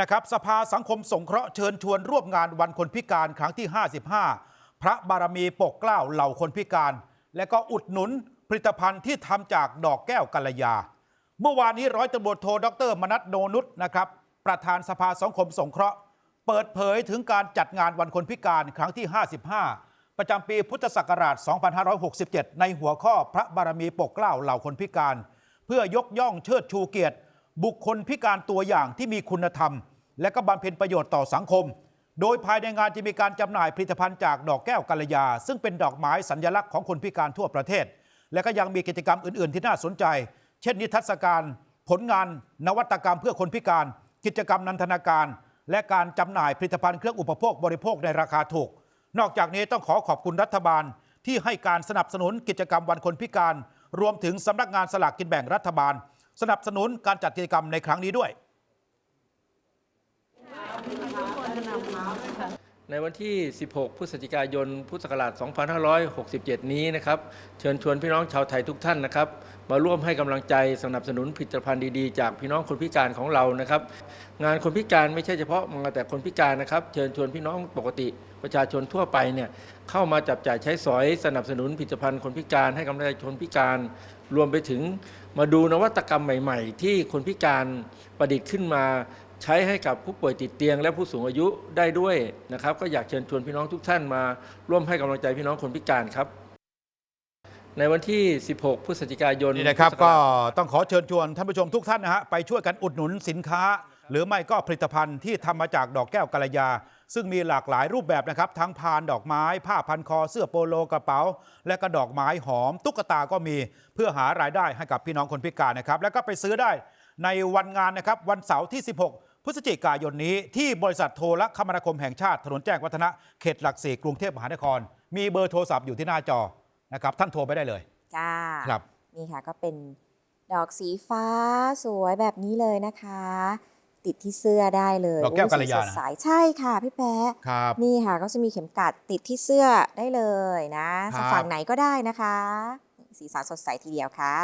นะครับสภาสังคมสงเคราะห์เชิญชวนร่วมงานวันคนพิการครั้งที่ 55 พระบารมีปกเกล้าเหล่าคนพิการ และก็อุดหนุนผลิตภัณฑ์ที่ทำจากดอกแก้วกัลยา เมื่อวานนี้ร้อยตำรวจโทดร มนัทโนนุษนะครับ ประธานสภาสังคมสงเคราะห์ เปิดเผยถึงการจัดงานวันคนพิการครั้งที่ 55 ประจำปีพุทธศักราช 2567 ในหัวข้อพระบารมีปกเกล้าเหล่าคนพิการ เพื่อยกย่องเชิดชูเกียรติ บุคคลพิการตัวอย่างที่มีคุณธรรม และก็บำเพ็ญประโยชน์ต่อสังคม โดยภายในงานจะมีการจำหน่ายผลิตภัณฑ์จากดอกแก้วกัลยา ซึ่งเป็นดอกไม้สัญลักษณ์ของคนพิการทั่วประเทศ และก็ยังมีกิจกรรมอื่น ๆ ที่น่าสนใจ เช่น นิทรรศการ ผลงาน นวัตกรรมเพื่อคนพิการ กิจกรรมนันทนาการ และการจำหน่ายผลิตภัณฑ์เครื่องอุปโภคบริโภคในราคาถูก นอกจากนี้ต้องขอขอบคุณรัฐบาล ที่ให้การสนับสนุนกิจกรรมวันคนพิการ รวมถึงสำนักงานสลากกินแบ่งรัฐบาล สนับสนุนการจัดกิจกรรมในครั้งนี้ด้วย ในวันที่ 16 พฤศจิกายน พุทธศักราช 2567 นี้นะครับ เชิญชวนพี่น้องชาวไทยทุกท่านนะครับ มาร่วมให้กำลังใจสนับสนุนผลิตภัณฑ์ดีๆ จากพี่น้องคนพิการของเรานะครับ งานคนพิการไม่ใช่เฉพาะมาแต่คนพิการนะครับ เชิญชวนพี่น้องปกติประชาชนทั่วไปเนี่ยเข้ามาจับจ่ายใช้สอยสนับสนุนผลิตภัณฑ์คนพิการให้กำลังใจคนพิการ รวมไปถึงมาดูนวัตกรรมใหม่ ๆ ที่คนพิการประดิษฐ์ขึ้นมาใช้ให้กับผู้ป่วยติดเตียง และผู้สูงอายุได้ด้วยนะครับ ก็อยากเชิญชวนพี่น้องทุกท่านมาร่วมให้กำลังใจพี่น้องคนพิการครับ ในวันที่ 16 พฤศจิกายนนี่นะครับพุทธศัก็ราชต้องขอเชิญชวนท่านผู้ชมทุกท่านนะฮะไปช่วยกันอุดหนุนสินค้า หรือไม่ก็ผลิตภัณฑ์ที่ทำมาจากดอกแก้วกัลยา ซึ่งมีหลากหลายรูปแบบนะครับ ทั้งพานดอกไม้ ผ้าพันคอ เสื้อโปโลกระเป๋า และก็ดอกไม้หอม ตุ๊กตาก็มีเพื่อหารายได้ให้กับพี่น้องคนพิการนะครับ แล้วก็ไปซื้อได้ในวันงานนะครับวันเสาร์ที่ 16 พฤศจิกายนนี้ ที่บริษัทโทรคมนาคมแห่งชาติถนนแจ้งวัฒนะเขตหลักสี่กรุงเทพมหานคร มีเบอร์โทรศัพท์อยู่ที่หน้าจอนะครับท่านโทรไปได้เลยจ้าครับนี่ค่ะก็เป็นดอกสีฟ้าสวยแบบนี้เลยนะคะ ติดที่เสื้อได้เลยดอกแก้วกัลยาโอ้ยสีสนะดใสใช่ค่ะพี่แป๊ะครับ นี่ค่ะก็จะมีเข็มกลัดติดที่เสื้อได้เลยนะครับ ฝั่งไหนก็ได้นะคะ สีสันสดใสทีเดียวค่ะ